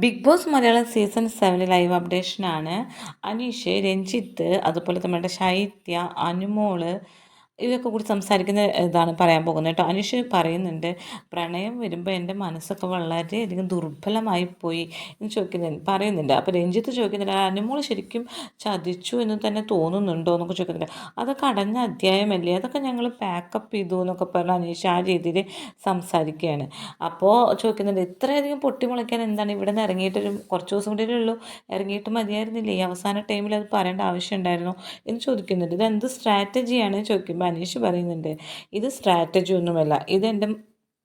Bigg Boss Malayalam season seven live അപ്ഡേഷനാണ്. Aneesh Ranjith അതുപോലെ നമ്മുടെ ശൈത്യ അനുമോൾ ഇതൊക്കെ കൂടി സംസാരിക്കുന്ന ഇതാണ് പറയാൻ പോകുന്നത് കേട്ടോ. അനുഷ് പറയുന്നുണ്ട് പ്രണയം വരുമ്പോൾ എന്റെ മനസ്സൊക്കെ വളരെയധികം ദുർബലമായി പോയി എന്ന് ചോദിക്കുന്നുണ്ട് പറയുന്നുണ്ട്. അപ്പോൾ രഞ്ജിത്ത് ചോദിക്കുന്നില്ല അനുമോൾ ശരിക്കും ചതിച്ചു എന്ന് തന്നെ തോന്നുന്നുണ്ടോ? എന്നൊക്കെ ചോദിക്കുന്നില്ല അതൊക്കെ അടഞ്ഞ അധ്യായമല്ലേ? അതൊക്കെ ഞങ്ങൾ പാക്കപ്പ് ചെയ്തു എന്നൊക്കെ പറഞ്ഞ് അനീഷ് ആ രീതിയിൽ സംസാരിക്കുകയാണ്. അപ്പോൾ ചോദിക്കുന്നുണ്ട് ഇത്രയധികം പൊട്ടിമുളയ്ക്കാൻ എന്താണ് ഇവിടെ നിന്ന് ഇറങ്ങിയിട്ടൊരു കുറച്ച് ദിവസം കൂടി ഉള്ളൂ? ഇറങ്ങിയിട്ട് മതിയായിരുന്നില്ലേ? ഈ അവസാന ടൈമിൽ അത് പറയേണ്ട ആവശ്യം ഉണ്ടായിരുന്നു? എന്ന് ചോദിക്കുന്നുണ്ട്. ഇത് എന്ത് സ്ട്രാറ്റജിയാണ് ചോദിക്കുമ്പോൾ അനീഷ് പറയുന്നുണ്ട് ഇത് സ്ട്രാറ്റജി ഒന്നുമല്ല ഇതെന്റെ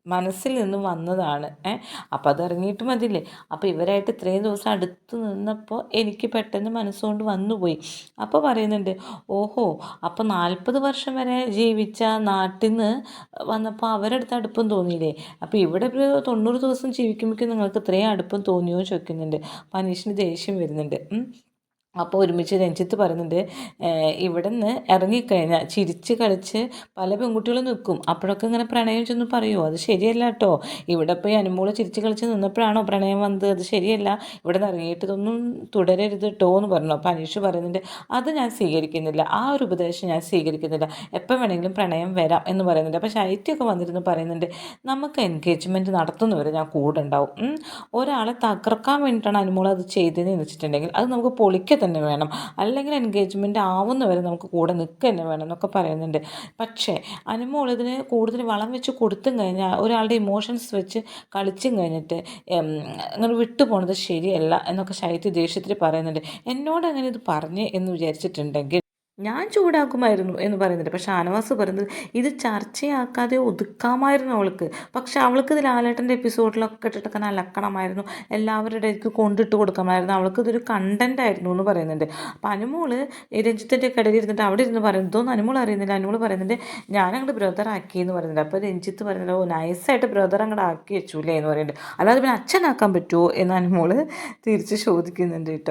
മനസ്സിൽ നിന്ന് വന്നതാണ് ഏ അപ്പോൾ അത് ഇറങ്ങിയിട്ട് മതിയില്ലേ? അപ്പോൾ ഇവരായിട്ട് ഇത്രയും ദിവസം അടുത്ത് നിന്നപ്പോൾ എനിക്ക് പെട്ടെന്ന് മനസ്സുകൊണ്ട് വന്നുപോയി. അപ്പോൾ പറയുന്നുണ്ട് ഓഹോ അപ്പോൾ നാൽപ്പത് വർഷം വരെ ജീവിച്ച നാട്ടിൽ നിന്ന് വന്നപ്പോൾ അവരടുത്ത് അടുപ്പം തോന്നിയില്ലേ? അപ്പോൾ ഇവിടെ ഒരു തൊണ്ണൂറ് ദിവസം ജീവിക്കുമ്പോഴേക്കും നിങ്ങൾക്ക് ഇത്രയും അടുപ്പം തോന്നിയോ? ചോദിക്കുന്നുണ്ട്. അപ്പോൾ അനീഷിന് ദേഷ്യം വരുന്നുണ്ട് അപ്പോൾ ഒരുമിച്ച് രഞ്ജിത്ത് പറയുന്നുണ്ട് ഇവിടെ നിന്ന് ഇറങ്ങിക്കഴിഞ്ഞാൽ ചിരിച്ച് കളിച്ച് പല പെൺകുട്ടികളും നിൽക്കും. അപ്പോഴൊക്കെ ഇങ്ങനെ പ്രണയം ചെന്ന് പറയുമോ അത് ശരിയല്ല കേട്ടോ. ഇവിടെ പോയി അനുമോൾ ചിരിച്ച് കളിച്ച് നിന്നപ്പോഴാണോ പ്രണയം വന്നത്? അത് ശരിയല്ല. ഇവിടെ നിന്ന് ഇറങ്ങിയിട്ട് ഇതൊന്നും തുടരരുത് കേട്ടോ എന്ന് പറഞ്ഞു. അപ്പോൾ അനീഷ് പറയുന്നുണ്ട് അത് ഞാൻ സ്വീകരിക്കുന്നില്ല. ആ ഒരു ഉപദേശം ഞാൻ സ്വീകരിക്കുന്നില്ല. എപ്പോൾ വേണമെങ്കിലും പ്രണയം വരാം എന്ന് പറയുന്നുണ്ട്. അപ്പോൾ ശൈത്യമൊക്കെ വന്നിരുന്നു പറയുന്നുണ്ട് നമുക്ക് എൻഗേജ്മെന്റ് നടത്തുന്നവരെ ഞാൻ കൂടെ ഉണ്ടാവും. ഒരാളെ തകർക്കാൻ വേണ്ടിയിട്ടാണ് അനുമോൾ അത് ചെയ്തതെന്ന് വെച്ചിട്ടുണ്ടെങ്കിൽ അത് നമുക്ക് പൊളിക്ക തന്നെ വേണം. അല്ലെങ്കിൽ എൻഗേജ്മെന്റ് ആവുന്നവരെ നമുക്ക് കൂടെ നിൽക്കുക തന്നെ വേണം എന്നൊക്കെ പറയുന്നുണ്ട്. പക്ഷേ അനുമോൾ ഇതിന് കൂടുതൽ വളം വെച്ച് കൊടുത്തും കഴിഞ്ഞാൽ ഒരാളുടെ ഇമോഷൻസ് വെച്ച് കളിച്ചും കഴിഞ്ഞിട്ട് അങ്ങനെ വിട്ടു പോണത് ശരിയല്ല എന്നൊക്കെ ശൈത്യ ദേഷ്യത്തിൽ പറയുന്നുണ്ട്. എന്നോട് അങ്ങനെ ഇത് പറഞ്ഞ് എന്ന് വിചാരിച്ചിട്ടുണ്ടെങ്കിൽ ഞാൻ ചൂടാക്കുമായിരുന്നു എന്ന് പറയുന്നുണ്ട്. പക്ഷെ ഷാനവാസ് പറയുന്നത് ഇത് ചർച്ചയാക്കാതെ ഒതുക്കാമായിരുന്നു അവൾക്ക്. പക്ഷെ അവൾക്ക് ഇത് ലാലേട്ടന്റെ എപ്പിസോഡിലൊക്കെ ഇട്ടിട്ടൊക്കെ അലക്കണമായിരുന്നു എല്ലാവരുടെ ഇടയ്ക്ക് കൊണ്ടിട്ട് കൊടുക്കണമായിരുന്നു അവൾക്ക് ഇതൊരു കണ്ടന്റ് ആയിരുന്നു എന്ന് പറയുന്നുണ്ട്. അപ്പം അനുമോൾ രഞ്ജിത്തിന്റെ കടയിൽ ഇരുന്നിട്ട് അവിടെ ഇരുന്ന് പറയുന്നത് ഇതൊന്നും അനുമോൾ അറിയുന്നില്ല. അനുമോൾ പറയുന്നുണ്ട് ഞാൻ അങ്ങോട്ട് ബ്രദർ ആക്കി എന്ന് പറയുന്നുണ്ട്. അപ്പോൾ രഞ്ജിത്ത് പറയുന്നത് ഓ നൈസായിട്ട് ബ്രദർ അങ്ങോട്ട് ആക്കി വെച്ചൂലേ എന്ന് പറയുന്നുണ്ട്. അല്ലാതെ പിന്നെ അച്ഛനാക്കാൻ പറ്റുമോ എന്ന് അനുമോൾ തിരിച്ച് ചോദിക്കുന്നുണ്ട് കേട്ടോ.